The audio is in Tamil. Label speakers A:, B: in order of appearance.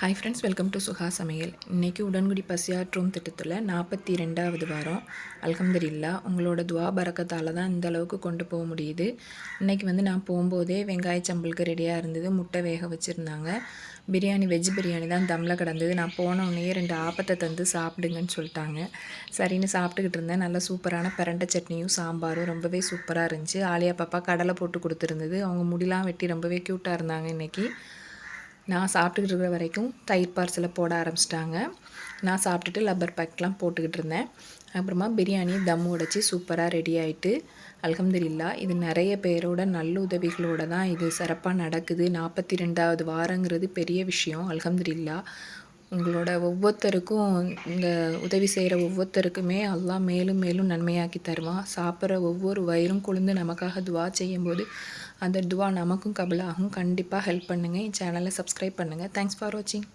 A: Hi friends welcome to Suha சமையல் இன்றைக்கி உடன்குடி பசியாற்றும் திட்டத்தில் நாற்பத்தி ரெண்டாவது வாரம். அல்ஹம்துலில்லா உங்களோட துவா பறக்கத்தால் தான் இந்த அளவுக்கு கொண்டு போக முடியுது. இன்றைக்கி வந்து நான் போகும்போதே வெங்காய சம்பளுக்கு ரெடியாக இருந்தது முட்டை வேக வச்சுருந்தாங்க. பிரியாணி வெஜ் பிரியாணி தான் தம்மில் கிடந்தது. நான் போன உடனே ரெண்டு ஆப்பத்தை தந்து சாப்பிடுங்கன்னு சொல்லிட்டாங்க. சரின்னு சாப்பிட்டுக்கிட்டு இருந்தேன். நல்ல சூப்பரான பிரண்டை சட்னியும் சாம்பாரும் ரொம்பவே சூப்பராக இருந்துச்சு. ஆலியா பாப்பா கடலை போட்டு கொடுத்துருந்தது. அவங்க முடிலாம் வெட்டி ரொம்பவே க்யூட்டாக இருந்தாங்க இன்றைக்கி நான் சாப்பிட்டுக்கிட்டு இருக்கிற வரைக்கும் தயிர் பார்சலை போட ஆரம்பிச்சிட்டாங்க. நான் சாப்பிட்டுட்டு லப்பர் பேக்லாம் போட்டுக்கிட்டு இருந்தேன். அப்புறமா பிரியாணி தம் உடைச்சி சூப்பராக ரெடி ஆகிட்டு அலகம்துல்லா இது நிறைய பேரோட நல்ல உதவிகளோட தான் இது சிறப்பாக நடக்குது. நாற்பத்தி ரெண்டாவது வாரங்கிறது பெரிய விஷயம் அலகம்துல்லா உங்களோட ஒவ்வொருத்தருக்கும் இந்த உதவி செய்கிற ஒவ்வொருத்தருக்குமே அல்லா மேலும் மேலும் நன்மையாக்கி தருவான் சாப்பிட்ற ஒவ்வொரு வயிறும் கொழுந்து நமக்காக துவா செய்யும்போது அந்த துவா நமக்கும் கபலாகும். கண்டிப்பாக ஹெல்ப் பண்ணுங்கள் என் சேனலை சப்ஸ்கிரைப் பண்ணுங்கள் தேங்க்ஸ் ஃபார் வாட்சிங்